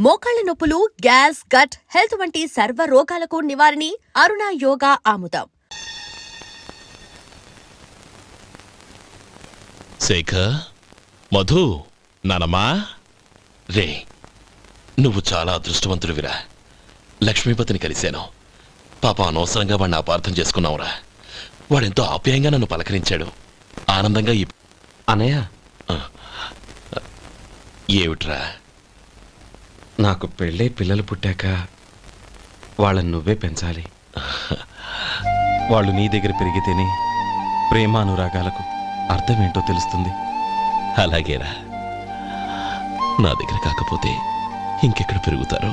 మోకాళ్ళ నొప్పులు gas gut health వంటి సర్వ రోగాలకు నివారణి అరుణ యోగా ఆముదం. శేఖర్ మధు నానమ్మా. రే నువ్వు చాలా అదృష్టవంతుడివిరా. లక్ష్మీపతిని కలిశాను. పాప అనవసరంగా వాడిని అపార్థం చేసుకున్నావురా. వాడెంతో ఆప్యాయంగా నన్ను పలకరించాడు. ఆనందంగా ఈ అనయ్య. ఏమిట్రా? నాకు పెళ్ళై పిల్లలు పుట్టాక వాళ్ళని నువ్వే పెంచాలి. వాళ్ళు నీ దగ్గర పెరిగితేనే ప్రేమానురాగాలకు అర్థమేంటో తెలుస్తుంది. అలాగేరా. నా దగ్గర కాకపోతే ఇంకెక్కడ పెరుగుతారో?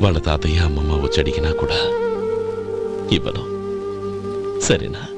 వాళ్ళ తాతయ్య అమ్మమ్మ వచ్చి అడిగినా కూడా ఇవ్వను. సరేనా?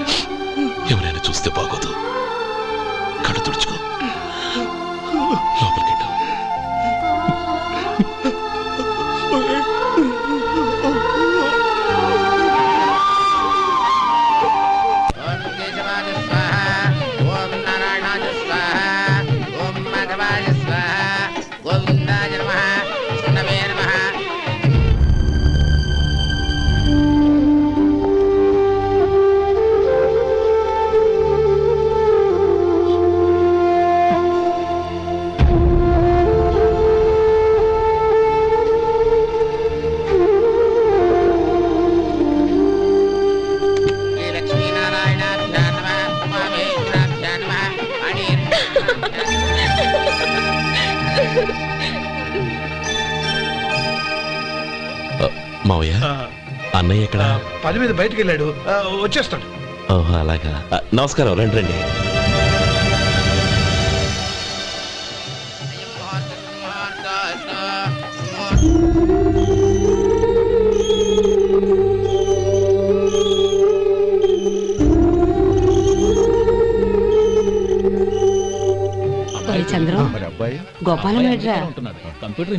ఎవరైనా చూస్తే బాగోదు. మావయ్య? అన్నయ్య ఎక్కడ? పని మీద బయటికి వెళ్ళాడు వచ్చేస్తాడు. ఓహో అలాగా. నమస్కారం రండి రండి. ఒరే చంద్రం గోపాలం ఏడ్రా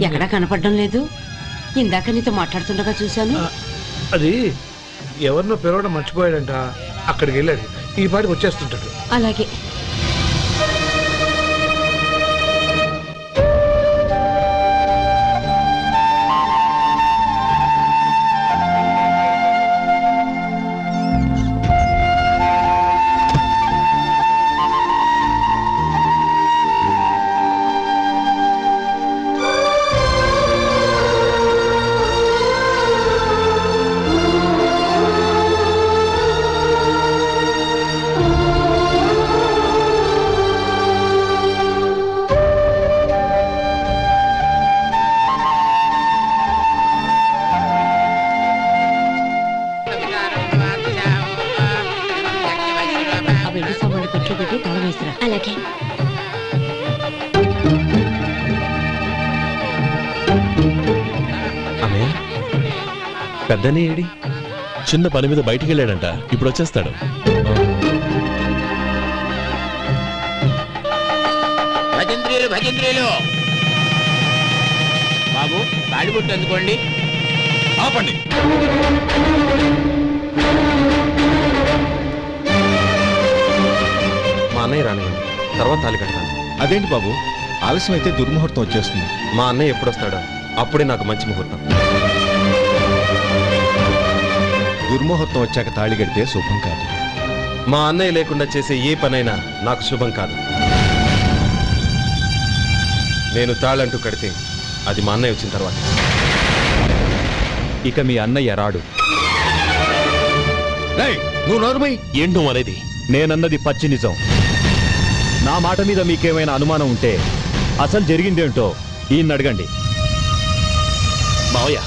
ఎక్కడా కనపడడం లేదు. ఇందాక నీతో మాట్లాడుతుండగా చూశాను. అది ఎవరినో పిలవడం మర్చిపోయాడంట. అక్కడికి వెళ్ళాడు. ఈ పాటికి వచ్చేస్తుంటాడు. అలాగే. పెద్దనే ఏడి? చిన్న పని మీద బయటికి వెళ్ళాడంట. ఇప్పుడు వచ్చేస్తాడు. భజంత్రీలు భజంత్రీలు. బాబు తాడిబుట్టు అందుకోండి. ఆపండి. మా అన్నయ్య రానివ్వండి. తర్వాత తాలి కడతాను. అదేంటి బాబు? ఆలస్యం అయితే దుర్ముహూర్తం వచ్చేస్తుంది. మా అన్నయ్య ఎప్పుడు వస్తాడో అప్పుడే నాకు మంచి ముహూర్తం. దుర్ముహూర్తం వచ్చాక తాళి కడితే శుభం కాదు. మా అన్నయ్య లేకుండా చేసే ఏ పనైనా నాకు శుభం కాదు. నేను తాళంటూ కడితే అది మా అన్నయ్య వచ్చిన తర్వాత. ఇక మీ అన్నయ్య రాడు. నువ్వు నోరుమై ఏంటో అనేది? నేనన్నది పచ్చి నిజం. నా మాట మీద మీకేమైనా అనుమానం ఉంటే అసలు జరిగిందేంటో ఈయన అడగండి. మావయ్య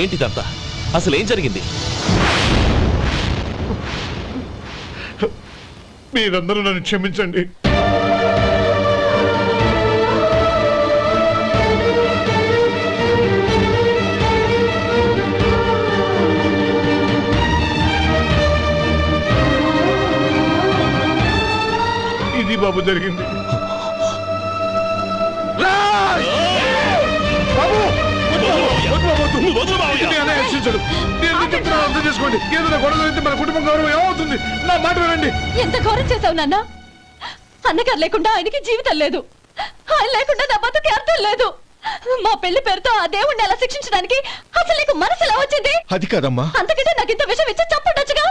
ఏంటిదంతా అసలు ఏం జరిగింది? మీరందరూ నన్ను క్షమించండి. ఇది బాబు జరిగింది. చేసుకోండి. ఏదైనా గొడవ జరిగితే మన కుటుంబం గౌరవం ఏమవుతుంది? నా మాట వినండి. ఎంత ఘోరం చేసావు నాన్న? అన్నగారు లేకుండా ఆయనకి జీవితం లేదు. ఆయన లేకుండా నా బతుకి అర్థం లేదు. మా పెళ్ళి పేరుతో ఆ దేవుణ్ణి అలా శిక్షించడానికి అసలు నీకు మనసు ఎలా వచ్చింది? అది కాదమ్మా. అంతకంటే నాకు ఇంత విషయం ఇచ్చి చంపుండొచ్చుగా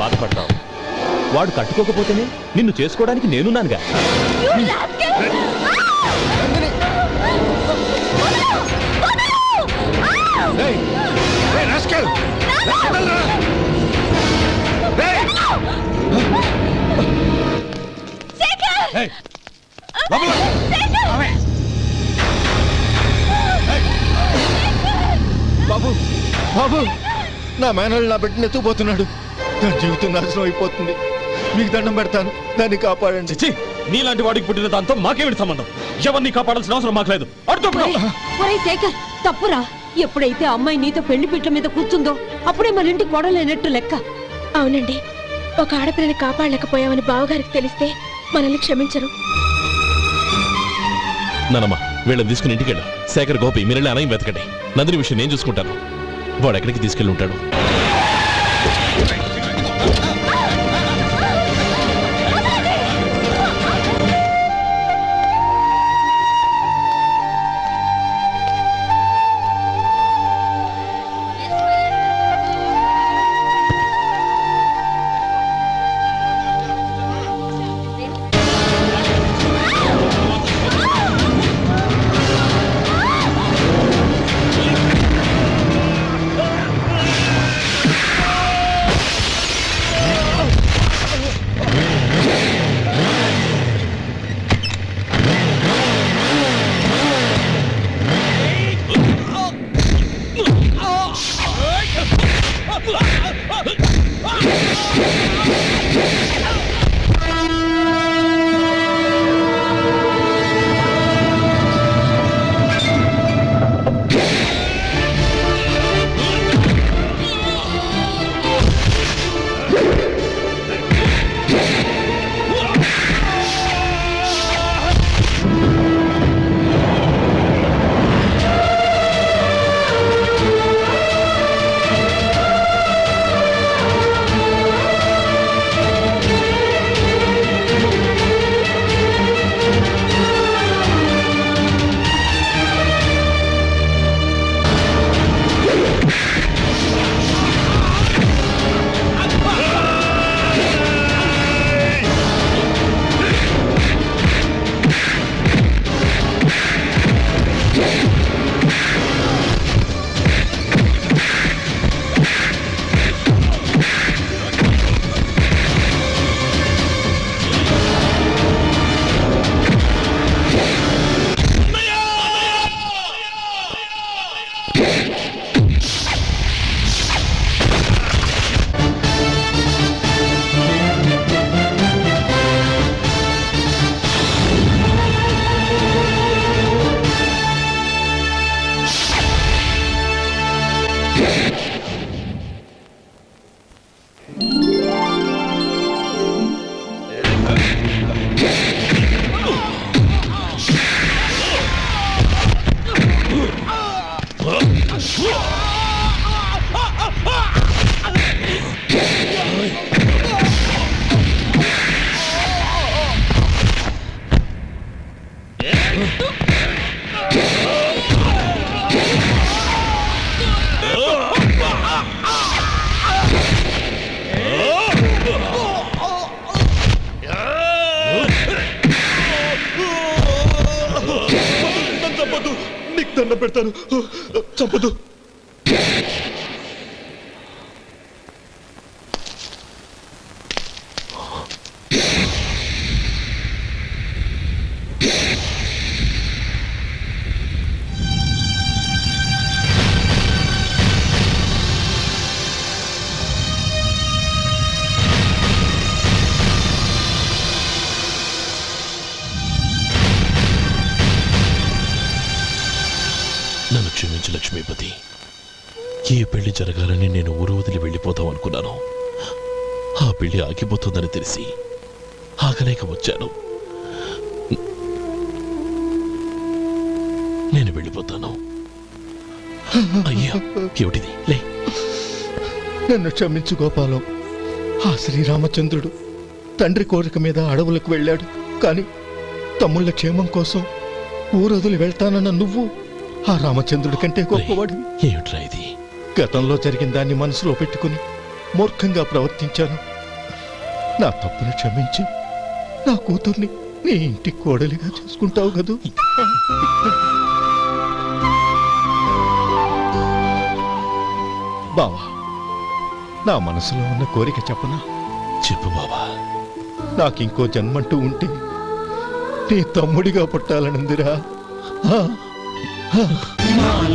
బాధపడతావు. వాడు కట్టుకోకపోతేనే నిన్ను చేసుకోవడానికి నేనున్నానుగా. బాబు బాబు నా మేనల్ నా బిడ్డను ఎత్తుకుపోతున్నాడు. నా జీవితం నాశనం అయిపోతుంది. మీకు దండం పెడతాను. దాన్ని కాపాడండి. చిచ్చి నీలాంటి వాడికి పుట్టిన దాంతో మాకేమిటి సంబంధం? ఎవరిని కాపాడాల్సిన అవసరం మాకు లేదు. అడుగుతున్నావు ఒరేయ్ శేఖర్ తప్పురా. ఎప్పుడైతే అమ్మాయి నీతో పెళ్ళి పీటల మీద కూర్చుందో అప్పుడే మన ఇంటి గొడవలేనట్టు లెక్క. అవునండి. ఒక ఆడపిల్లని కాపాడలేకపోయామని బావగారికి తెలిస్తే మనల్ని క్షమించరు. నానమ్మ వీళ్ళని తీసుకుని ఇంటికి వెళ్ళు శేఖర్ గోపి మీరు వెళ్ళి అనయం వెతకండి. నందిని విషయం నేను చూసుకుంటాను. వాడు ఎక్కడికి తీసుకెళ్ళి ఉంటాడు? దండం పెడతాను. చంపదు లక్ష్మీపతి ఈ పెళ్ళి జరగాలని నేను ఊరు వదిలి వెళ్ళిపోదాం అనుకున్నాను. ఆ పెళ్ళి ఆగిపోతుందని తెలిసి ఆగలేక వచ్చాను. నేను వెళ్ళిపోతాను. అయ్యా ఏమిటిది? లే. నన్ను క్షమించు గోపాలం. ఆ శ్రీరామచంద్రుడు తండ్రి కోరిక మీద అడవులకు వెళ్ళాడు. కానీ తమ్ముళ్ళ క్షేమం కోసం ఊరొదిలి వెళ్తానన్న నువ్వు ఆ రామచంద్రుడి కంటే గొప్పవాడివి. ఏమిట్రా ఇది? గతంలో జరిగిన దాన్ని మనసులో పెట్టుకుని మూర్ఖంగా ప్రవర్తించాను. నా తప్పును క్షమించి. నా కూతుర్ని నీ ఇంటి కోడలిగా చేసుకుంటావు కదూ. బావా నా మనసులో ఉన్న కోరిక చెప్పనా? చెప్పు బాబా నాకింకో జన్మంటూ ఉంటే నీ తమ్ముడిగా పుట్టాలనుందిరా. ఆ, ఆ.